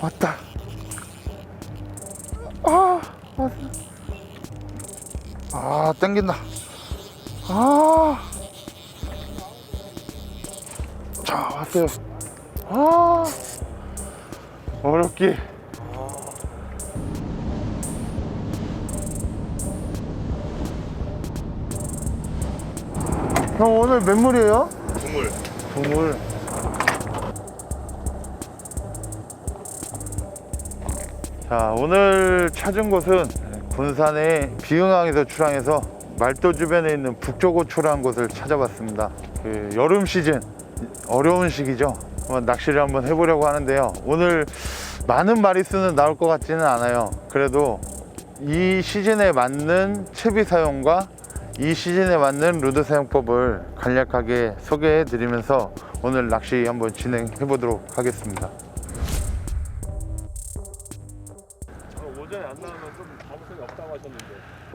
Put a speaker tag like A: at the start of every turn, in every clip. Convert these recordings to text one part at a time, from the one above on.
A: 왔다. 아, 왔어. 아, 땡긴다. 아. 자, 왔어요. 아. 어렵게. 형 오늘 몇 물이에요?
B: 국물.
A: 두 물. 자, 오늘 찾은 곳은 군산의 비흥항에서 출항해서 말도 주변에 있는 북조고초라는 곳을 찾아봤습니다. 그 여름 시즌 어려운 시기죠. 한번 낚시를 한번 해보려고 하는데요. 오늘 많은 마리수는 나올 것 같지는 않아요. 그래도 이 시즌에 맞는 채비 사용과 이 시즌에 맞는 루드 사용법을 간략하게 소개해 드리면서 오늘 낚시 한번 진행해 보도록 하겠습니다.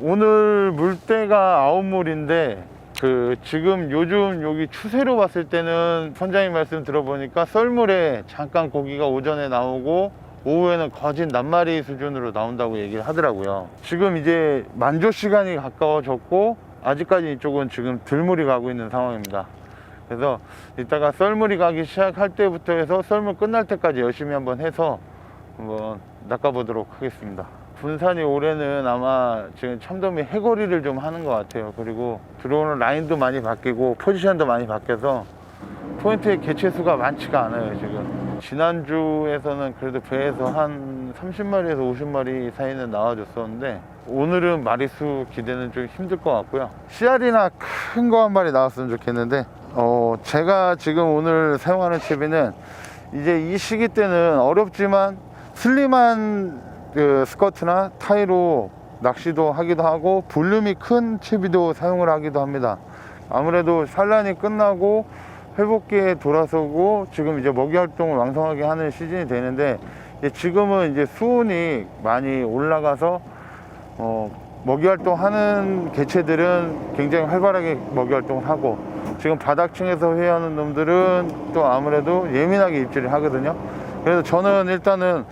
A: 오늘 물때가 아홉 물인데 그 지금 요즘 여기 추세로 봤을 때는 선장님 말씀 들어보니까 썰물에 잠깐 고기가 오전에 나오고 오후에는 거진 낱마리 수준으로 나온다고 얘기를 하더라고요. 지금 이제 만조 시간이 가까워졌고 아직까지 이쪽은 지금 들물이 가고 있는 상황입니다. 그래서 이따가 썰물이 가기 시작할 때부터 해서 썰물 끝날 때까지 열심히 한번 해서 한번 낚아보도록 하겠습니다. 분산이 올해는 아마 지금 참돔이 해거리를 좀 하는 것 같아요. 그리고 들어오는 라인도 많이 바뀌고 포지션도 많이 바뀌어서 포인트의 개체 수가 많지가 않아요, 지금. 지난주에서는 그래도 배에서 한 30마리에서 50마리 사이는 나와줬었는데 오늘은 마리수 기대는 좀 힘들 것 같고요. 씨알이나 큰 거 한 마리 나왔으면 좋겠는데 어, 제가 지금 오늘 사용하는 채비는 이제 이 시기 때는 어렵지만 슬림한 그 스커트나 타이로 낚시도 하기도 하고 볼륨이 큰 채비도 사용을 하기도 합니다. 아무래도 산란이 끝나고 회복기에 돌아서고 지금 이제 먹이 활동을 왕성하게 하는 시즌이 되는데 지금은 이제 수온이 많이 올라가서 어, 먹이 활동하는 개체들은 굉장히 활발하게 먹이 활동을 하고 지금 바닥층에서 회하는 놈들은 또 아무래도 예민하게 입질을 하거든요. 그래서 저는 일단은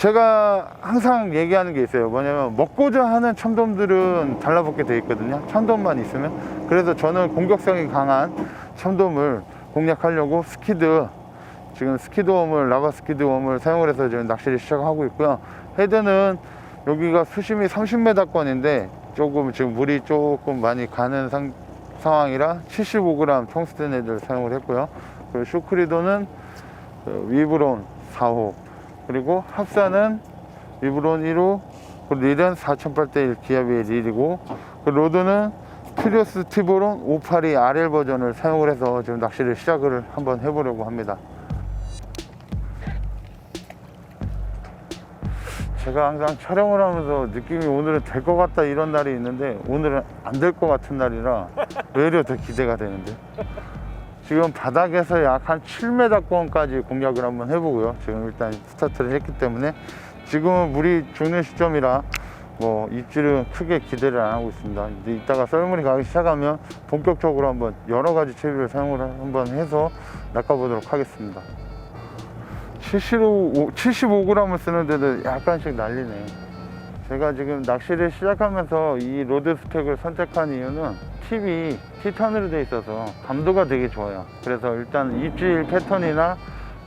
A: 제가 항상 얘기하는 게 있어요. 뭐냐면 먹고자 하는 참돔들은 달라붙게 돼 있거든요. 참돔만 있으면. 그래서 저는 공격성이 강한 참돔을 공략하려고 스키드 지금 스키드웜을 라바 스키드웜을 사용을 해서 지금 낚시를 시작하고 있고요. 헤드는 여기가 수심이 30m권인데 조금 지금 물이 조금 많이 가는 상, 상황이라 75g 통스텐 헤드를 사용을 했고요. 그리고 쇼크리도는 그 위브론 4호 그리고 합사는 위브론 1호 그리고 릴은 4008대1 기압의 릴이고 그 로드는 퓨리어스 티보론 582 RL 버전을 사용을 해서 지금 낚시를 시작을 한번 해보려고 합니다. 제가 항상 촬영을 하면서 느낌이 오늘은 될 것 같다 이런 날이 있는데 오늘은 안 될 것 같은 날이라 오히려 더 기대가 되는데 지금 바닥에서 약 한 7m권까지 공략을 한번 해보고요. 지금 일단 스타트를 했기 때문에 지금은 물이 죽는 시점이라 뭐 입질은 크게 기대를 안 하고 있습니다. 이제 이따가 썰물이 가기 시작하면 본격적으로 한번 여러 가지 채비를 사용을 한번 해서 낚아보도록 하겠습니다. 75, 75g을 쓰는데도 약간씩 날리네. 제가 지금 낚시를 시작하면서 이 로드 스택을 선택한 이유는 팁이 티탄으로 되어 있어서 감도가 되게 좋아요. 그래서 일단 입질 패턴이나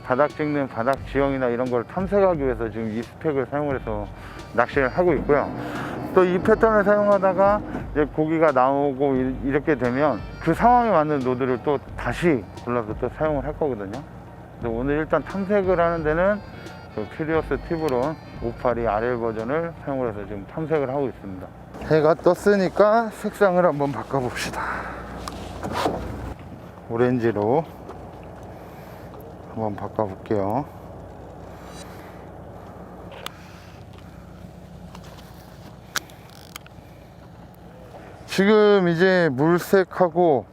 A: 바닥 찍는 바닥 지형이나 이런 걸 탐색하기 위해서 지금 이 스펙을 사용을 해서 낚시를 하고 있고요. 또 이 패턴을 사용하다가 이제 고기가 나오고 이- 이렇게 되면 그 상황에 맞는 노드를 또 다시 골라서 또 사용을 할 거거든요. 근데 오늘 일단 탐색을 하는 데는 그 퓨리어스 팁으로 582 RL 버전을 사용을 해서 지금 탐색을 하고 있습니다. 해가 떴으니까 색상을 한번 바꿔봅시다. 오렌지로 한번 바꿔볼게요. 지금 이제 물색하고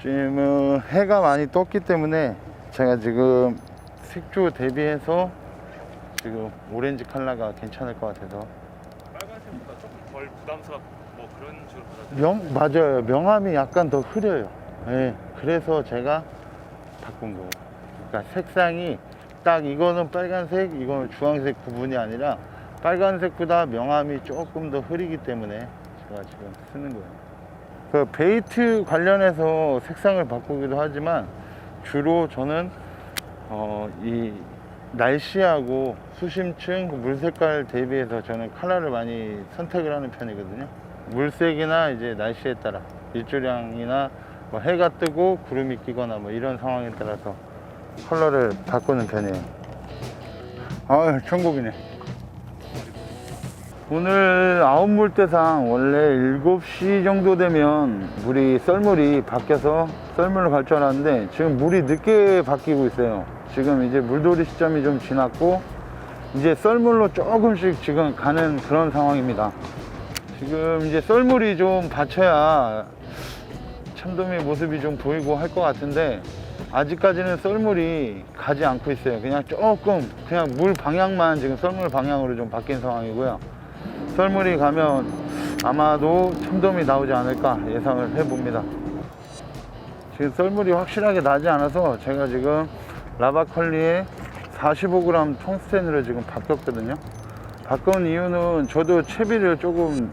A: 지금은 해가 많이 떴기 때문에 제가 지금 색조 대비해서 지금 오렌지 컬러가 괜찮을 것 같아서
B: 덜 부담스럽 뭐 그런 식으로.
A: 명 맞아요 명암이 약간 더 흐려요 예 그래서 제가 바꾼 거예요 그러니까 색상이 딱 이거는 빨간색, 이거는 주황색 구분이 아니라 빨간색보다 명암이 조금 더 흐리기 때문에 제가 지금 쓰는 거예요. 그 베이트 관련해서 색상을 바꾸기도 하지만 주로 저는 어, 이 날씨하고 수심층, 그물 색깔 대비해서 저는 컬러를 많이 선택을 하는 편이거든요. 물색이나 이제 날씨에 따라 일조량이나 뭐 해가 뜨고 구름이 끼거나 뭐 이런 상황에 따라서 컬러를 바꾸는 편이에요. 아, 천국이네. 오늘 아웃물대상 원래 7시 정도 되면 물이 썰물이 바뀌어서 썰물로 갈 줄 알았는데 지금 물이 늦게 바뀌고 있어요. 지금 이제 물돌이 시점이 좀 지났고 이제 썰물로 조금씩 지금 가는 그런 상황입니다. 지금 이제 썰물이 좀 받쳐야 참돔의 모습이 좀 보이고 할 것 같은데 아직까지는 썰물이 가지 않고 있어요. 그냥 조금 그냥 물 방향만 지금 썰물 방향으로 좀 바뀐 상황이고요. 썰물이 가면 아마도 참돔이 나오지 않을까 예상을 해봅니다. 지금 썰물이 확실하게 나지 않아서 제가 지금 라바컬리에 45g 텅스텐으로 지금 바꿨거든요. 바꾼 이유는 저도 채비를 조금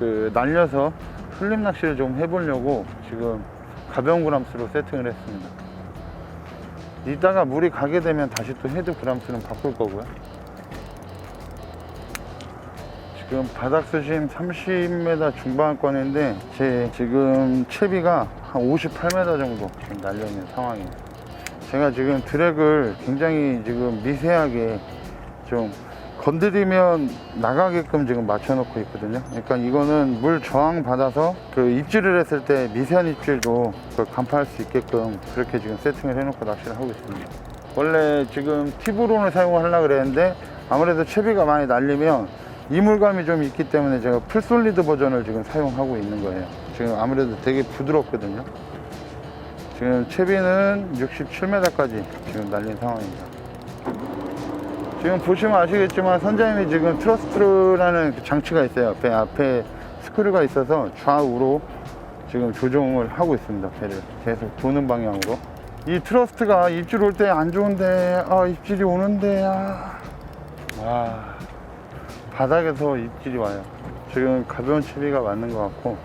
A: 그 날려서 풀림 낚시를 좀 해보려고 지금 가벼운 그람수로 세팅을 했습니다. 이따가 물이 가게 되면 다시 또 헤드 그람수는 바꿀 거고요. 지금 바닥 수심 30m 중반권인데 제 지금 채비가 한 58m 정도 지금 날려 있는 상황이에요. 제가 지금 드랙을 굉장히 지금 미세하게 좀 건드리면 나가게끔 지금 맞춰놓고 있거든요. 그러니까 이거는 물 저항 받아서 그 입질을 했을 때 미세한 입질도 그걸 간파할 수 있게끔 그렇게 지금 세팅을 해놓고 낚시를 하고 있습니다. 원래 지금 팁으로는 사용하려고 그랬는데 아무래도 채비가 많이 날리면 이물감이 좀 있기 때문에 제가 풀솔리드 버전을 지금 사용하고 있는 거예요. 지금 아무래도 되게 부드럽거든요. 지금 채비는 67m까지 지금 날린 상황입니다. 지금 보시면 아시겠지만 선장님이 지금 트러스트라는 그 장치가 있어요. 배 앞에 스크류가 있어서 좌우로 지금 조종을 하고 있습니다. 배를 계속 도는 방향으로. 이 트러스트가 입질 올 때 안 좋은데 아 입질이 오는데 아. 와 바닥에서 입질이 와요. 지금 가벼운 채비가 맞는 것 같고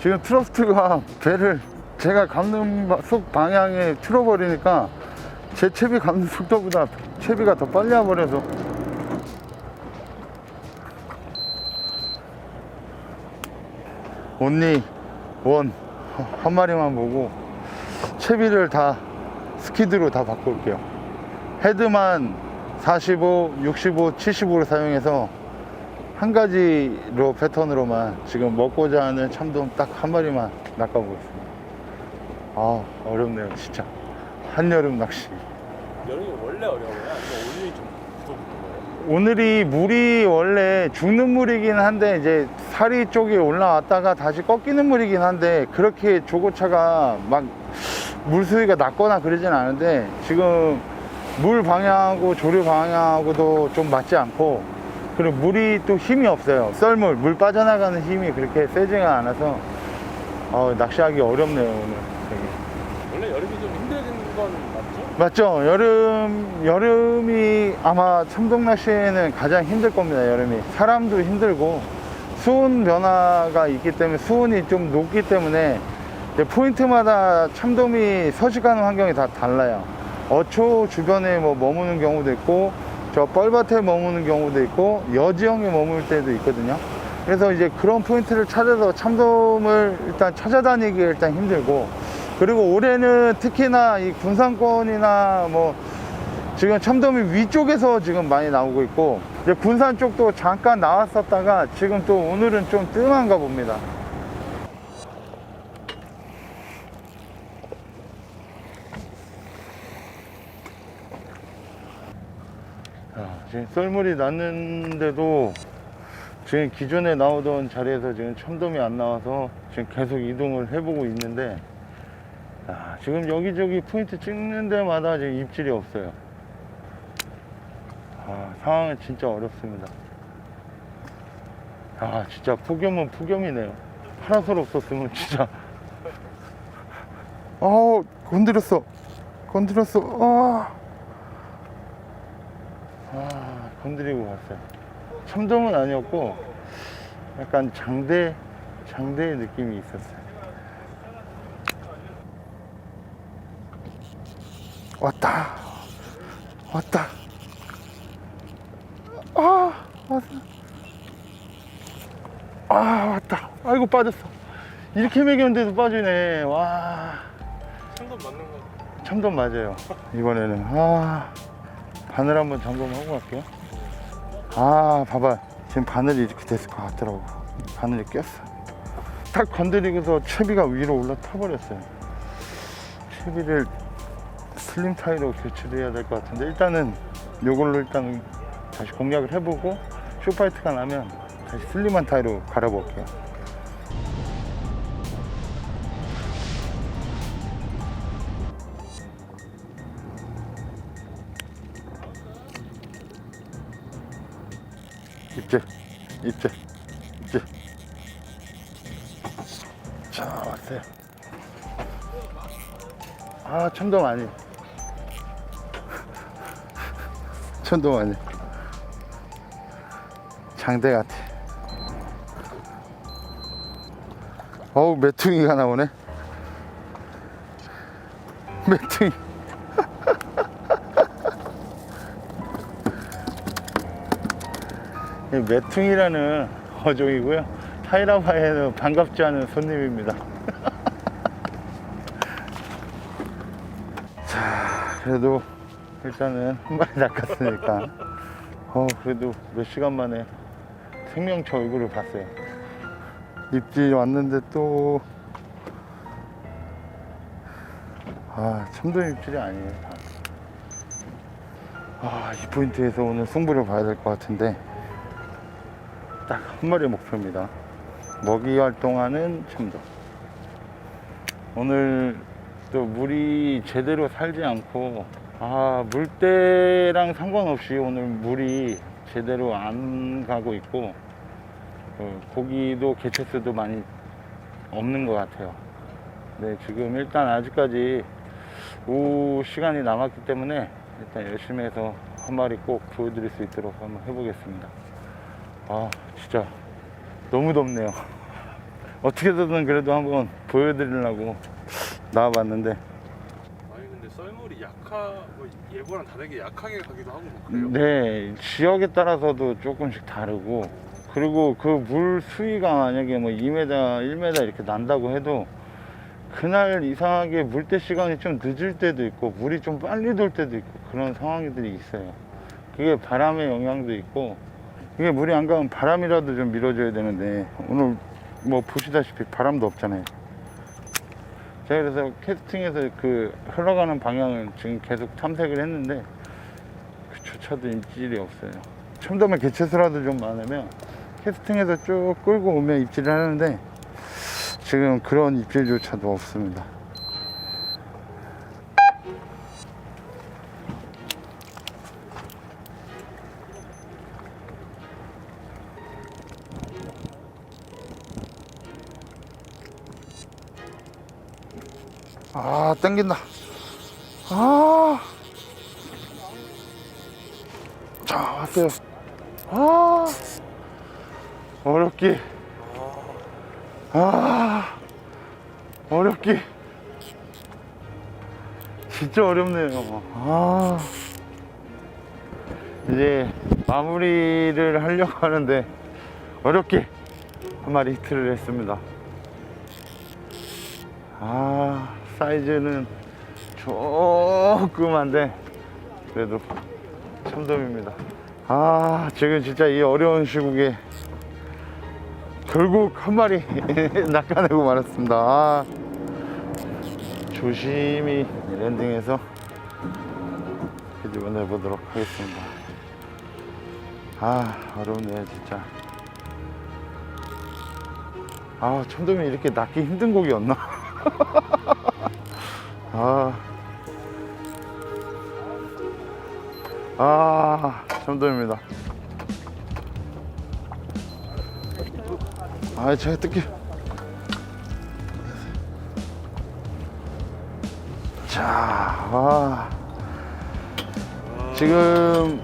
A: 지금 트러스트가 배를 제가 감는 바- 속 방향에 틀어버리니까 제 채비 감는 속도보다 채비가 더 빨리 와버려서 온리 원 한 마리만 보고 채비를 다 스키드로 다 바꿀게요 헤드만 45, 65, 75로 사용해서 한 가지로 패턴으로만 지금 먹고자 하는 참돔 딱 한 마리만 낚아보겠습니다 아 어렵네요 진짜 한여름 낚시
B: 여름이 원래 어려워요? 아니면 오늘이 좀 거예요?
A: 오늘이 물이 원래 죽는 물이긴 한데 이제 사리 쪽에 올라왔다가 다시 꺾이는 물이긴 한데 그렇게 조고차가 막 물수위가 낮거나 그러진 않은데 지금 물 방향하고 조류 방향하고도 좀 맞지 않고 그리고 물이 또 힘이 없어요 썰물 물 빠져나가는 힘이 그렇게 세지가 않아서 어, 낚시하기 어렵네요 오늘 되게.
B: 원래 여름이 좀 힘들어지는 건 맞죠?
A: 맞죠? 여름, 여름이 아마 참돔 낚시에는 가장 힘들 겁니다, 여름이. 사람도 힘들고, 수온 변화가 있기 때문에, 수온이 좀 높기 때문에, 포인트마다 참돔이 서식하는 환경이 다 달라요. 어초 주변에 뭐 머무는 경우도 있고, 저 뻘밭에 머무는 경우도 있고, 여지형에 머물 때도 있거든요. 그래서 이제 그런 포인트를 찾아서 참돔을 일단 찾아다니기 일단 힘들고, 그리고 올해는 특히나 이 군산권이나 뭐 지금 참돔이 위쪽에서 지금 많이 나오고 있고 이제 군산 쪽도 잠깐 나왔었다가 지금 또 오늘은 좀 뜸한가 봅니다. 자, 지금 썰물이 났는데도 지금 기존에 나오던 자리에서 지금 참돔이 안 나와서 지금 계속 이동을 해보고 있는데 야, 지금 여기저기 포인트 찍는 데마다 지금 입질이 없어요. 아, 상황은 진짜 어렵습니다. 아, 진짜 폭염은 폭염이네요. 파라솔 없었으면 진짜. 어, 건드렸어. 건드렸어. 아. 아, 건드리고 갔어요. 참돔은 아니었고, 약간 장대, 장대의 느낌이 있었어요. 왔다. 왔다. 아, 왔어. 아, 왔다. 아이고, 빠졌어. 이렇게 매겼는데도 빠지네. 와.
B: 참돔 맞는 거.
A: 참돔 맞아요. 이번에는. 아, 바늘 한번 점검하고 갈게요. 아, 봐봐. 지금 바늘이 이렇게 됐을 것 같더라고. 바늘이 꼈어. 딱 건드리고서 채비가 위로 올라타 버렸어요. 채비를 슬림 타이로 교체를 해야 될 것 같은데 일단은 요걸로 일단 다시 공략을 해보고 쇼파이트가 나면 다시 슬림한 타이로 갈아볼게요. 입질, 입질. 자, 왔어요. 아, 참돔 아니. 참돔 아니. 장대 같아. 어우, 메퉁이가 나오네. 메퉁이. 메퉁이라는 어종이고요. 타이라바에는 반갑지 않은 손님입니다. 자, 그래도 일단은 한 마리 낚았으니까. 어, 그래도 몇 시간 만에 생명체 얼굴을 봤어요. 입질 왔는데 또, 아, 참돔 입질이 아니에요. 다. 아, 이 포인트에서 오늘 승부를 봐야 될 것 같은데. 딱 한 마리 목표입니다. 먹이 활동하는 참돔. 오늘 또 물이 제대로 살지 않고, 아, 물때랑 상관없이 오늘 물이 제대로 안 가고 있고, 어, 고기도 개체수도 많이 없는 것 같아요. 네, 지금 일단 아직까지 오후 시간이 남았기 때문에 일단 열심히 해서 한 마리 꼭 보여드릴 수 있도록 한번 해보겠습니다. 아 진짜 너무 덥네요. 어떻게든 그래도 한번 보여드리려고 나와봤는데.
B: 아니 근데 썰물이 약하 뭐 예보랑 다르게 약하게 가기도 하고 뭐 그래요.
A: 네 지역에 따라서도 조금씩 다르고. 그리고 그 물 수위가 만약에 뭐 2m 1m 이렇게 난다고 해도 그날 이상하게 물때 시간이 좀 늦을 때도 있고 물이 좀 빨리 돌 때도 있고 그런 상황들이 있어요. 그게 바람의 영향도 있고 이게 물이 안 가면 바람이라도 좀 밀어줘야 되는데 오늘 뭐 보시다시피 바람도 없잖아요. 제가 그래서 캐스팅에서 그 흘러가는 방향을 지금 계속 탐색을 했는데 그조차도 입질이 없어요. 첨덤에 개체수라도 좀 많으면 캐스팅에서 쭉 끌고 오면 입질을 하는데 지금 그런 입질조차도 없습니다. 아, 땡긴다. 아. 자, 왔어요. 아. 어렵기. 아. 어렵기. 진짜 어렵네요. 아. 이제 마무리를 하려고 하는데 어렵게 한 마리 히트를 했습니다. 아 사이즈는 조그만데 그래도 참돔입니다. 아 지금 진짜 이 어려운 시국에 결국 한 마리 낚아내고 말았습니다. 아, 조심히 랜딩해서 뒤집어 내보도록 하겠습니다. 아 어렵네요 진짜. 아 참돔이 이렇게 낚기 힘든 곡이었나 아. 아, 참돔입니다. 아, 제가 뜯기. 자, 아. 지금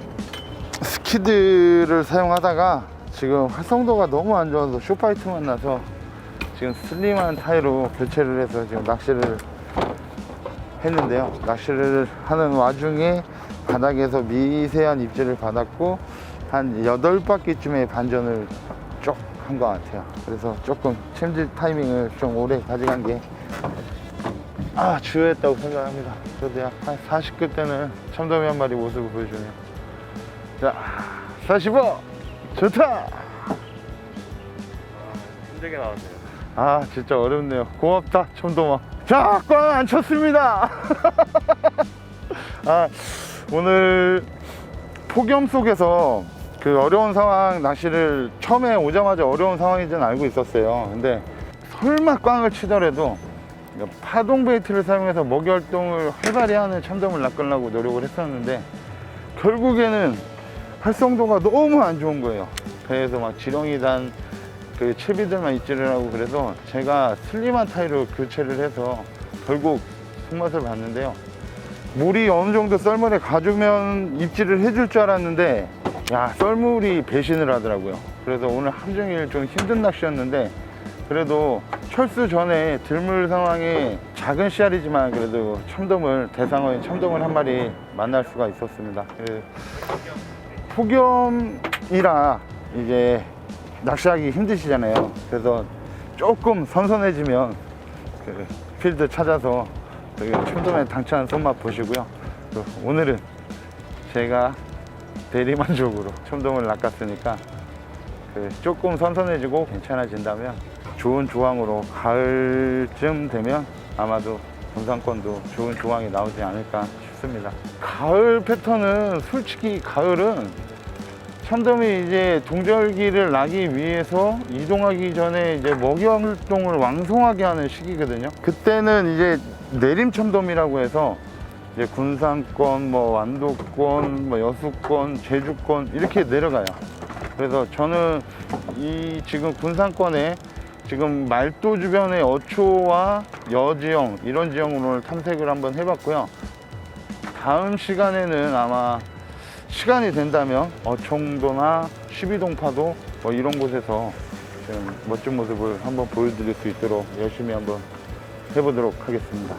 A: 스키드를 사용하다가 지금 활성도가 너무 안 좋아서 쇼파이트만 나서 지금 슬림한 타이로 교체를 해서 지금 낚시를 했는데요. 낚시를 하는 와중에 바닥에서 미세한 입질을 받았고 한 8바퀴쯤의 반전을 쭉 한 것 같아요. 그래서 조금 챔질 타이밍을 좀 오래 가져간 게 아, 주요했다고 생각합니다. 저도 약한 40급 때는 참돔이 한 마리 모습을 보여주네요. 자, 45! 좋다!
B: 힘들게 나왔네요.
A: 아, 진짜 어렵네요. 고맙다, 참돔아. 자, 꽝안 쳤습니다! 아, 오늘 폭염 속에서 그 어려운 상황, 낚시를 처음에 오자마자 어려운 상황인지는 알고 있었어요. 근데 설마 꽝을 치더라도 파동 베이트를 사용해서 먹이 활동을 활발히 하는 참돔을 낚으려고 노력을 했었는데 결국에는 활성도가 너무 안 좋은 거예요. 배에서 막 지렁이 단 그 채비들만 입질을 하고 그래서 제가 슬림한 타이로 교체를 해서 결국 손맛을 봤는데요. 물이 어느 정도 썰물에 가주면 입질을 해줄 줄 알았는데 야 썰물이 배신을 하더라고요. 그래서 오늘 종일 좀 힘든 낚시였는데 그래도 철수 전에 들물 상황에 작은 씨알이지만 그래도 참돔을 대상어인 참돔을 한 마리 만날 수가 있었습니다. 그 폭염이라 이제 낚시하기 힘드시잖아요. 그래서 조금 선선해지면 그 필드 찾아서 그 참돔에 당찬 손맛 보시고요. 또 오늘은 제가 대리만족으로 참돔을 낚았으니까 그 조금 선선해지고 괜찮아진다면 좋은 조항으로 가을쯤 되면 아마도 본상권도 좋은 조항이 나오지 않을까 싶습니다. 가을 패턴은 솔직히 가을은 참돔이 이제 동절기를 나기 위해서 이동하기 전에 이제 먹이 활동을 왕성하게 하는 시기거든요. 그때는 이제 내림 참돔이라고 해서 이제 군산권, 뭐 완도권, 뭐 여수권, 제주권 이렇게 내려가요. 그래서 저는 이 지금 군산권에 지금 말도 주변의 어초와 여지형 이런 지형으로 탐색을 한번 해봤고요. 다음 시간에는 아마 시간이 된다면 어청도나 12동파도 뭐 이런 곳에서 좀 멋진 모습을 한번 보여드릴 수 있도록 열심히 한번 해보도록 하겠습니다.